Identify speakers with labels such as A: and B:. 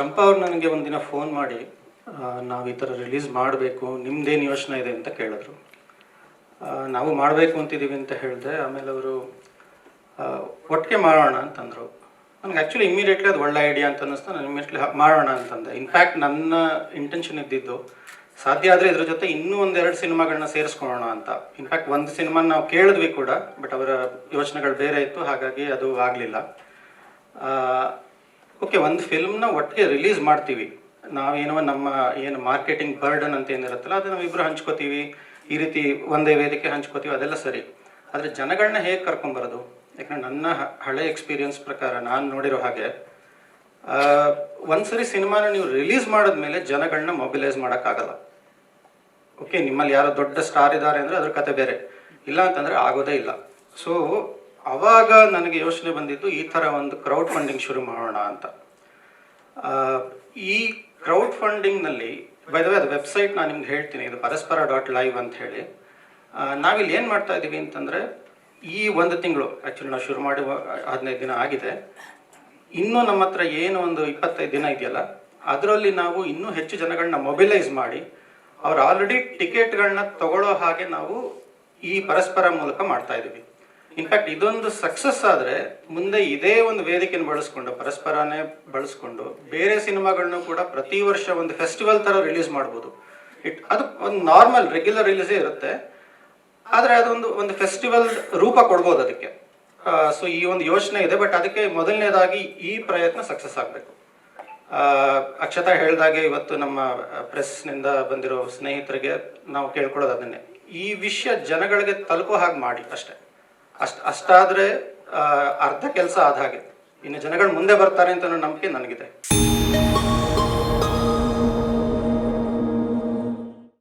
A: ಚಂಪಾ ಅವ್ರು ನನಗೆ ಒಂದಿನ ಫೋನ್ ಮಾಡಿ ನಾವು ಈ ಥರ ರಿಲೀಸ್ ಮಾಡಬೇಕು, ನಿಮ್ದೇನು ಯೋಚನೆ ಇದೆ? ಅಂತ ಕೇಳಿದ್ರು. ನಾವು ಮಾಡಬೇಕು ಅಂತಿದ್ದೀವಿ ಅಂತ ಹೇಳಿದೆ. ಆಮೇಲೆ ಅವರು ಒಟ್ಟಿಗೆ ಮಾಡೋಣ ಅಂತಂದರು. ನನಗೆ ಆ್ಯಕ್ಚುಲಿ ಇಮಿಡಿಯೇಟ್ಲಿ ಅದು ಒಳ್ಳೆ ಐಡಿಯಾ ಅಂತ ಅನ್ನಿಸ್ತು. ನಾನು ಇಮಿಡಿಯೇಟ್ಲಿ ಮಾಡೋಣ ಅಂತಂದೆ. ಇನ್ಫ್ಯಾಕ್ಟ್ ನನ್ನ ಇಂಟೆನ್ಷನ್ ಇದ್ದಿದ್ದು, ಸಾಧ್ಯ ಆದರೆ ಇದ್ರ ಜೊತೆ ಇನ್ನೂ ಒಂದೆರಡು ಸಿನಿಮಾಗಳನ್ನ ಸೇರಿಸ್ಕೊಳ್ಳೋಣ ಅಂತ. ಇನ್ಫ್ಯಾಕ್ಟ್ ಒಂದು ಸಿನಿಮಾ ನಾವು ಕೇಳಿದ್ವಿ ಕೂಡ ಬಟ್ ಅವರ ಯೋಚನೆಗಳು ಬೇರೆ ಇತ್ತು. ಹಾಗಾಗಿ ಅದು ಆಗಲಿಲ್ಲ. ಓಕೆ, ಒಂದು ಫಿಲ್ಮ್ನ ಒಟ್ಟಿಗೆ ರಿಲೀಸ್ ಮಾಡ್ತೀವಿ. ನಾವೇನೋ ನಮ್ಮ ಏನು ಮಾರ್ಕೆಟಿಂಗ್ ಬರ್ಡನ್ ಅಂತ ಏನಿರುತ್ತಲ್ಲ ಅದು ನಾವಿಬ್ಬರು ಹಂಚ್ಕೋತೀವಿ. ಈ ರೀತಿ ಒಂದೇ ವೇದಿಕೆ ಹಂಚ್ಕೋತೀವಿ, ಅದೆಲ್ಲ ಸರಿ. ಆದರೆ ಜನಗಳನ್ನ ಹೇಗೆ ಕರ್ಕೊಂಬರೋದು ಯಾಕಂದ್ರೆ ನನ್ನ ಹಳೆ ಎಕ್ಸ್ಪೀರಿಯನ್ಸ್ ಪ್ರಕಾರ ನಾನು ನೋಡಿರೋ ಹಾಗೆ ಒಂದ್ಸರಿ ಸಿನಿಮಾನ ನೀವು ರಿಲೀಸ್ ಮಾಡಿದ್ಮೇಲೆ ಜನಗಳನ್ನ ಮೊಬಿಲೈಸ್ ಮಾಡೋಕ್ಕಾಗಲ್ಲ. ಓಕೆ, ನಿಮ್ಮಲ್ಲಿ ಯಾರೋ ದೊಡ್ಡ ಸ್ಟಾರ್ ಇದ್ದಾರೆ ಅಂದರೆ ಅದ್ರ ಕತೆ ಬೇರೆ. ಇಲ್ಲ ಅಂತಂದರೆ ಆಗೋದೇ ಇಲ್ಲ. ಸೊ ಅವಾಗ ನನಗೆ ಯೋಚನೆ ಬಂದಿದ್ದು ಈ ಥರ ಒಂದು ಕ್ರೌಡ್ ಫಂಡಿಂಗ್ ಶುರು ಮಾಡೋಣ ಅಂತ. ಈ ಕ್ರೌಡ್ ಫಂಡಿಂಗ್ನಲ್ಲಿ ಬೈದವೆ ಅದು ವೆಬ್ಸೈಟ್ ನಾನು ನಿಮ್ಗೆ ಹೇಳ್ತೀನಿ, ಇದು ಪರಸ್ಪರ ಡಾಟ್ ಲೈವ್ ಅಂತ ಹೇಳಿ. ನಾವಿಲ್ಲಿ ಏನು ಮಾಡ್ತಾ ಇದ್ದೀವಿ ಅಂತಂದರೆ, ಈ ಒಂದು ತಿಂಗಳು ಆ್ಯಕ್ಚುಲಿ ನಾವು ಶುರು ಮಾಡಿ ಹದಿನೈದು ದಿನ ಆಗಿದೆ. ಇನ್ನೂ ನಮ್ಮ ಹತ್ರ ಏನು ಒಂದು ಇಪ್ಪತ್ತೈದು ದಿನ ಇದೆಯಲ್ಲ, ಅದರಲ್ಲಿ ನಾವು ಇನ್ನೂ ಹೆಚ್ಚು ಜನಗಳನ್ನ ಮೊಬಿಲೈಸ್ ಮಾಡಿ, ಅವ್ರು ಆಲ್ರೆಡಿ ಟಿಕೆಟ್ಗಳನ್ನ ತಗೊಳ್ಳೋ ಹಾಗೆ ನಾವು ಈ ಪರಸ್ಪರ ಮೂಲಕ ಮಾಡ್ತಾ ಇದ್ದೀವಿ ಇನ್ಫ್ಯಾಕ್ಟ್ ಇದೊಂದು ಸಕ್ಸಸ್ ಆದರೆ ಮುಂದೆ ಇದೇ ಒಂದು ವೇದಿಕೆಯನ್ನು ಬಳಸ್ಕೊಂಡು, ಪರಸ್ಪರನೇ ಬಳಸ್ಕೊಂಡು, ಬೇರೆ ಸಿನಿಮಾಗಳನ್ನೂ ಕೂಡ ಪ್ರತಿ ವರ್ಷ ಒಂದು ಫೆಸ್ಟಿವಲ್ ಥರ ರಿಲೀಸ್ ಮಾಡ್ಬೋದು. ಇಟ್ ಅದು ಒಂದು ನಾರ್ಮಲ್ ರೆಗ್ಯುಲರ್ ರಿಲೀಸೇ ಇರುತ್ತೆ. ಆದರೆ ಅದೊಂದು, ಒಂದು ಫೆಸ್ಟಿವಲ್ ರೂಪ ಕೊಡ್ಬೋದು ಅದಕ್ಕೆ. ಸೊ ಈ ಒಂದು ಯೋಚನೆ ಇದೆ ಬಟ್ ಅದಕ್ಕೆ ಮೊದಲನೇದಾಗಿ ಈ ಪ್ರಯತ್ನ ಸಕ್ಸಸ್ ಆಗಬೇಕು. ಅಕ್ಷತಾ ಹೇಳ್ದಾಗೆ ಇವತ್ತು ನಮ್ಮ ಪ್ರೆಸ್ನಿಂದ ಬಂದಿರೋ ಸ್ನೇಹಿತರಿಗೆ ನಾವು ಕೇಳ್ಕೊಳ್ಳೋದು ಅದನ್ನೇ. ಈ ವಿಷಯ ಜನಗಳಿಗೆ ತಲುಪೋ ಹಾಗೆ ಮಾಡಿ ಅಷ್ಟೇ. ಅಷ್ಟು ಅಷ್ಟಾದರೆ ಅರ್ಧ ಕೆಲಸ ಆದ ಹಾಗೆ. ಇನ್ನು ಜನಗಳು ಮುಂದೆ ಬರ್ತಾರೆ ಅಂತ ನಂಬಿಕೆ ನನಗಿದೆ.